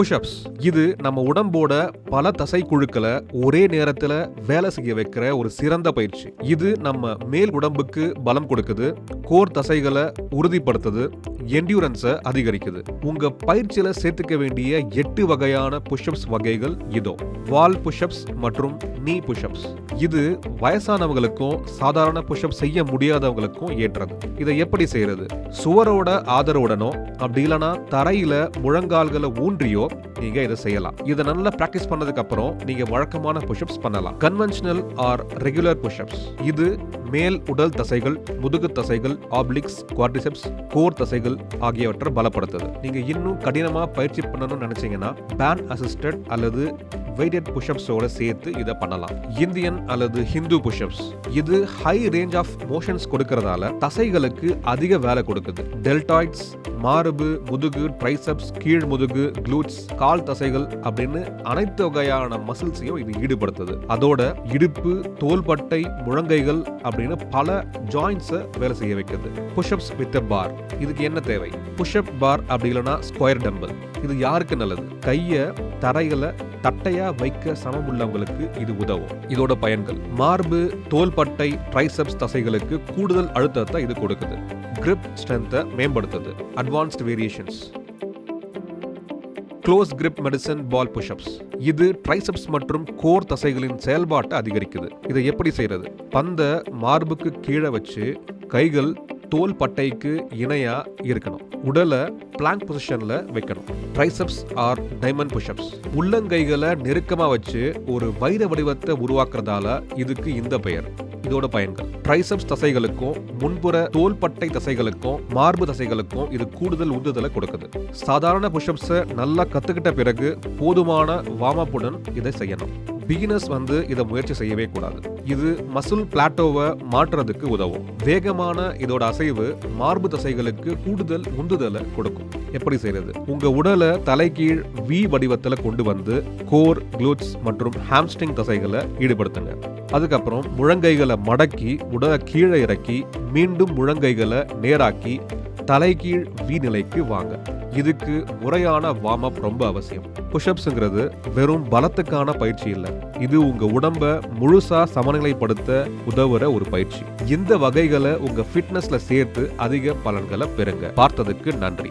Push-ups இது நம்ம உடம்போட பல தசை குழுக்களை ஒரே நேரத்தில் வேலை செய்ய வைக்கிற ஒரு சிறந்த பயிற்சி. இது நம்ம மேல் உடம்புக்கு பலம் கொடுக்குது கோர் தசைகளை உறுதிப்படுத்துது என்டியூரன்ஸை அதிகரிக்குது. உங்க பயிற்சியில சேர்த்துக்க வேண்டிய எட்டு வகையான புஷ்அப்ஸ் வகைகள் இதோ. வால் புஷ்அப்ஸ் மற்றும் நீ புஷ்அப்ஸ் இது வயசானவங்களுக்கும் சாதாரண புஷ்அப் செய்ய முடியாதவங்களுக்கும் ஏற்றது. இதை எப்படி செய்யறது? சுவரோட ஆதரவுடனோ அப்படி இல்லைன்னா தரையில முழங்கால்களை ஊன்றியோ நீங்க இதை செய்யலாம். இதை நல்லா பிராக்டிஸ் பண்ணதுக்கு அப்புறம் நீங்க வழக்கமான புஷ்அப்ஸ் பண்ணலாம். கன்வென்ஷனல் ஆர் ரெகுலர் புஷ்அப்ஸ் இது மேல் உடல் தசைகள் முதுகு தசைகள் ஆப்ளிக்ஸ் குவாட்ரிசெப்ஸ் கோர் தசைகள் ஆகியவற்றை பலப்படுத்துது. நீங்க இன்னும் கடினமா பயிற்சி பண்ணணும்னு நினைச்சீங்கன்னா பேன் அசிஸ்டட் அல்லது வெயிட்டட் புஷ்அப்ஸோட சேர்த்து இதை பண்ணலாம். இந்தியன் அல்லது ஹிந்து புஷ்அப்ஸ் இது ஹை ரேஞ்ச் ஆஃப் மோஷன்ஸ் கொடுக்கறதால தசைகளுக்கு அதிக வேலை கொடுக்குது. டெல்டாய்ட்ஸ் மார்பு முதுகு ட்ரைசப்ஸ் கீழ் முதுகு க்ளூட்ஸ் கால் தசைகள் அப்படின்னு அனைத்து வகையான மசில்ஸையும் இது ஈடுபடுத்துது. அதோட இடுப்பு தோள்பட்டை முழங்கைகள் அப்படின்னு பல ஜாயின்ஸை வேலை செய்ய வைக்குது. புஷ்அப்ஸ் வித் பார் இதுக்கு என்ன தேவை? புஷ்அப் பார் அப்படி இல்லைன்னா ஸ்கொயர் டம்பிள் இது யாருக்கு நல்லது? கையை தரையில தட்டையா வைக்க சமம் உள்ளவங்களுக்கு இது உதவும். இதோட பயன்கள். மார்பு தோள்பட்டை ட்ரைசப்ஸ் தசைகளுக்கு கூடுதல் அழுத்தத்தை இது கொடுக்குது. கிரிப் ஸ்ட்ரென்த்தை மேம்படுத்துது. Advanced variations close grip medicine ball push ups இது ட்ரைசப்ஸ் மற்றும் கோர் தசைகளின் செயல்பாட்டை அதிகரிக்குது. இதை எப்படி செய்யறது? பந்த மார்புக்கு கீழே வச்சு கைகள் தோல் பட்டைக்கு இணையாக இருக்கணும். உடலை பிளாங்க் பொசிஷனில் வைக்கணும். ட்ரைசப்ஸ் ஆர் டைமண்ட் புஷ்அப்ஸ் உள்ளங்கைகளை நெருக்கமாக வச்சு ஒரு வைர வடிவத்தை உருவாக்குறதால இதுக்கு இந்த பெயர். இதோட பயன்கள். ட்ரைசெப்ஸ் தசைகளுக்கும் முன்புற தோள்பட்டை தசைகளுக்கும் மார்பு தசைகளுக்கும் இது கூடுதல் உந்துதலை கொடுக்குது. சாதாரண புஷ்அப்ஸை நல்லா கத்துக்கிட்ட பிறகு போதுமான வார்மப்புடன் இதை செய்யணும். பிகினர்ஸ் வந்து இதை முயற்சி செய்யவே கூடாது. இது மசில் பிளாட்டோவை மாற்றுறதுக்கு உதவும். வேகமான இதோட அசைவு மார்பு தசைகளுக்கு கூடுதல் உந்துதலை கொடுக்கும். எப்படி செய்யறது உங்க உடலை தலைகீழ் வி வடிவத்தில் கொண்டு வந்து கோர் க்ளூட்ஸ் மற்றும் ஹாம்ஸ்டிங் தசைகளை ஈடுபடுத்துங்க. அதுக்கப்புறம் முழங்கைகளை மடக்கி உடலை கீழே இறக்கி மீண்டும் முழங்கைகளை நேராக்கி தலைகீழ் வி நிலைக்கு வாங்க. இதுக்கு முறையான வார்ம் அப் ரொம்ப அவசியம். புஷ்அப்ஸுங்கிறது வெறும் பலத்துக்கான பயிற்சி இல்லை. இது உங்க உடம்ப முழுசா சமநிலைப்படுத்த உதவுற ஒரு பயிற்சி. இந்த வகைகளை உங்க ஃபிட்னஸ்ல சேர்த்து அதிக பலன்களை பெறுங்க. பார்த்ததுக்கு நன்றி.